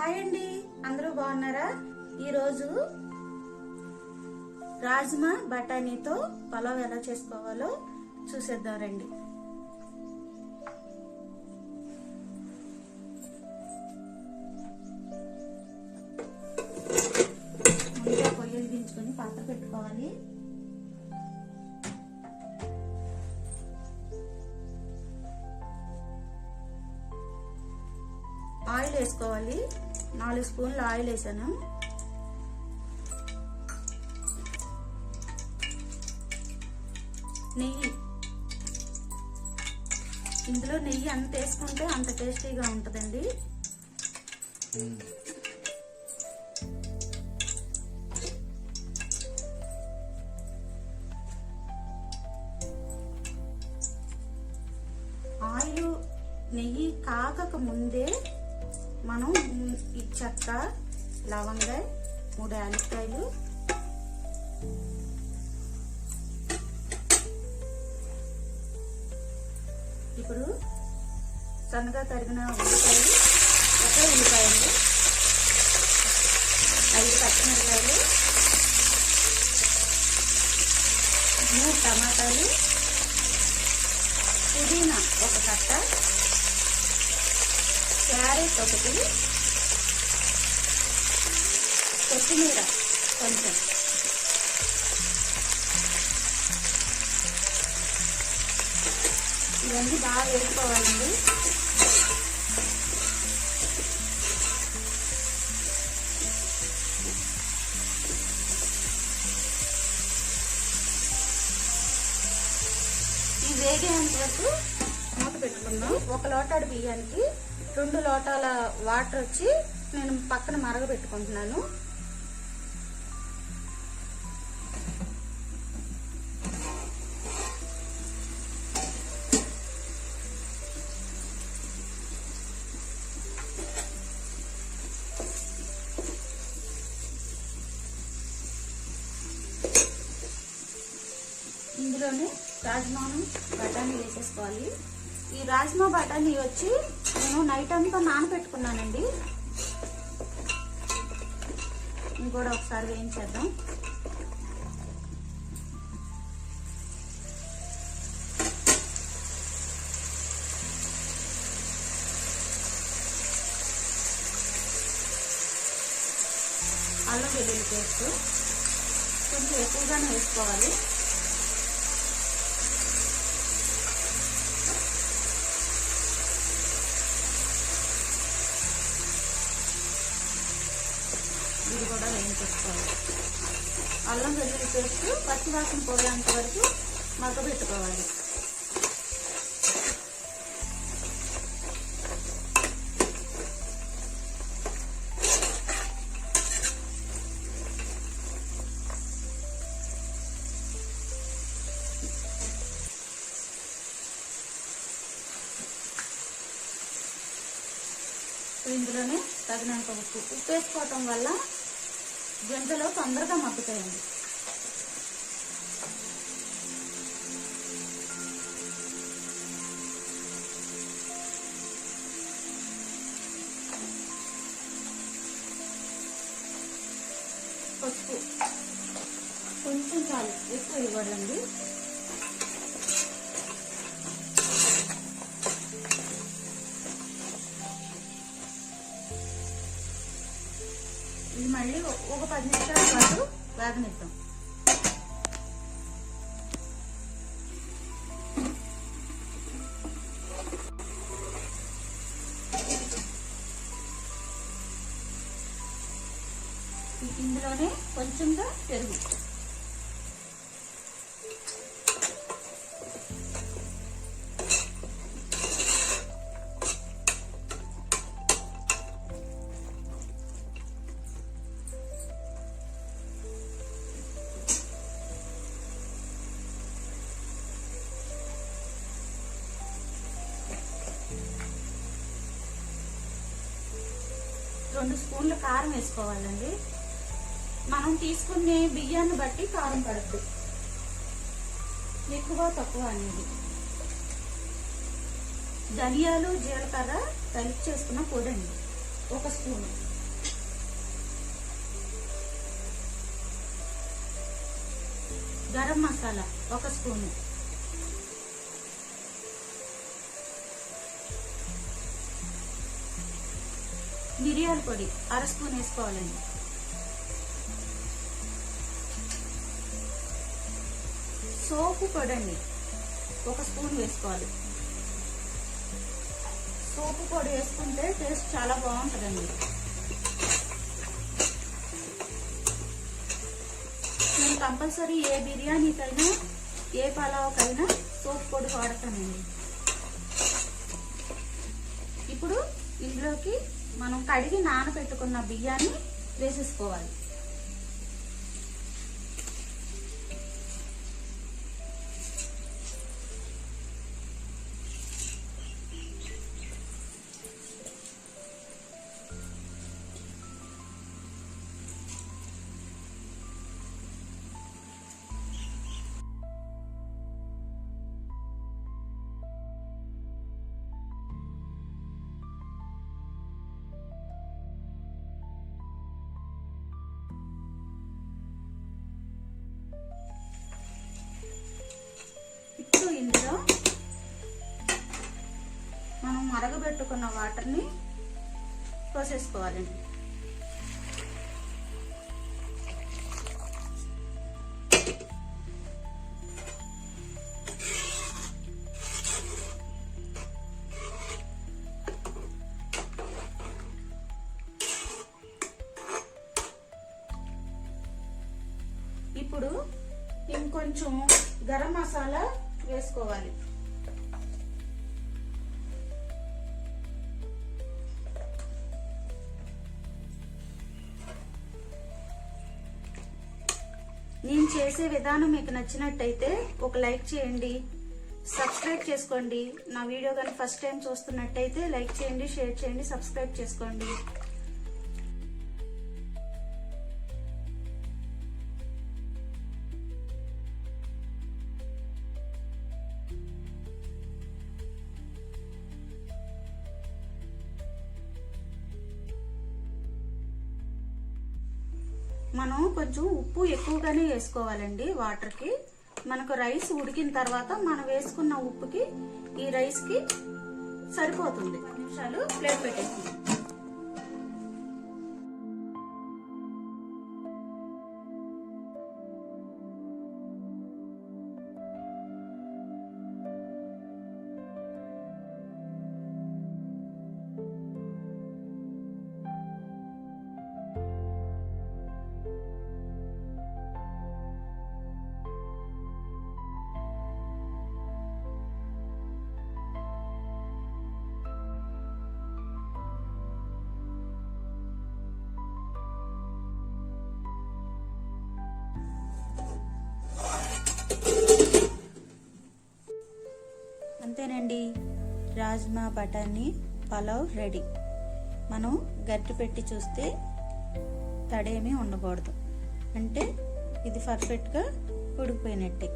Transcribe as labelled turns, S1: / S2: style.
S1: Hi అండి. అందరూ బాగున్నారా? ఈరోజు రాజ్మా బఠానీతో పలావ్ ఎలా చేసుకోవాలో చూసేద్దాం రండి. ముందుగా పొయ్యి దించుకొని పాత్ర పెట్టుకోవాలి. ఆయిల్ వేసుకోవాలి. నాలుగు స్పూన్లు ఆయిల్ వేసాను. నెయ్యి. ఇందులో నెయ్యి అంత వేసుకుంటే అంత టేస్టీగా ఉంటుందండి. ఆయిల్ నెయ్యి కాకక ముందే మనం ఈ చెక్క లవంగ మూడు యాలక్కాయలు. ఇప్పుడు సన్నగా తరిగిన ఉల్లిపాయలు ఒక ఉల్లిపాయలు ఐదు పచ్చిమిరకాయలు మూడు టమాటాలు పుదీనా ఒక కట్ట క్యారెట్ ఒకటి కొత్తిమీర కొంచెం. ఇవన్నీ బాగా వేసుకోవాలండి. ఈ వేగేంత వరకు మూత పెట్టుకుందాం. ఒక లోటాడు బియ్యానికి రెండు లోటాల వాటర్ వచ్చి నేను పక్కన మరగబెట్టుకుంటున్నాను. ఇందులోనే రాజ్మాను బఠానీ వేసేసుకోవాలి. ఈ రాజ్మా బఠానీ వచ్చి నేను నైట్ అంతా నానబెట్టుకున్నానండి ఇది కూడా ఒకసారి వేయించేద్దాం. అల్లం వెల్లుల్లి పేస్ట్ కొంచెం ఎక్కువగానే వేసుకోవాలి. వెల్లుల్లి పేస్ట్ పచ్చివాసన పోయేంత వరకు మగ్గబెట్టుకోవాలి. ఇందులోనే తగినంత ఉప్పు. ఉప్పు వేసుకోవటం వల్ల గింజలు తొందరగా మగ్గుతాయండి. చాలు ఇవ్వడండి ఇది మళ్ళీ ఒక పది నిమిషాల పాటు వేగనిద్దాం. ఇందులోనే కొంచెంగా పెరుగు. రెండు స్పూన్లు కారం వేసుకోవాలండి. మనం తీసుకునే బియ్యాన్ని బట్టి కారం పడద్దు. ఎక్కువ తక్కువ అనేది. ధనియాలు జీలకర్ర కలిపి చేసుకున్న పొడండి. ఒక స్పూన్. గరం మసాలా ఒక స్పూను. మిరియాల పొడి అర స్పూన్ వేసుకోవాలండి. సోపు పొడి అండి ఒక స్పూన్ వేసుకోవాలి. సోపు పొడి వేసుకుంటే టేస్ట్ చాలా బాగుంటుందండి. నేను కంపల్సరీ ఏ బిర్యానీకైనా ఏ పలావ్కైనా సోపు పొడి వాడతానండి. ఇప్పుడు ఇందులోకి మనం కడిగి నానబెట్టుకున్న బియ్యాన్ని వేసేసుకోవాలి. పెట్టుకున్న వాటర్ని పోసేసుకోవాలండి ఇప్పుడు ఇంకొంచెం గరం మసాలా వేసుకోవాలి. నేను చేసే విధానం మీకు నచ్చినట్టయితే ఒక లైక్ చేయండి సబ్స్క్రైబ్ చేసుకోండి. నా వీడియో కానీ ఫస్ట్ టైం చూస్తున్నట్టయితే లైక్ చేయండి షేర్ చేయండి సబ్స్క్రైబ్ చేసుకోండి. మనం కొంచెం ఉప్పు ఎక్కువగానే వేసుకోవాలండి వాటర్కి. మనకు రైస్ ఉడికిన తర్వాత మనం వేసుకున్న ఉప్పుకి ఈ రైస్కి సరిపోతుంది. నిమిషాలు ప్లేట్ పెట్టేసి అండి రాజ్మా బటానీ పలావ్ రెడీ. మనం గట్టి పెట్టి చూస్తే తడేమీ ఉండకూడదు. అంటే ఇది పర్ఫెక్ట్గా ఉడికిపోయినట్టే.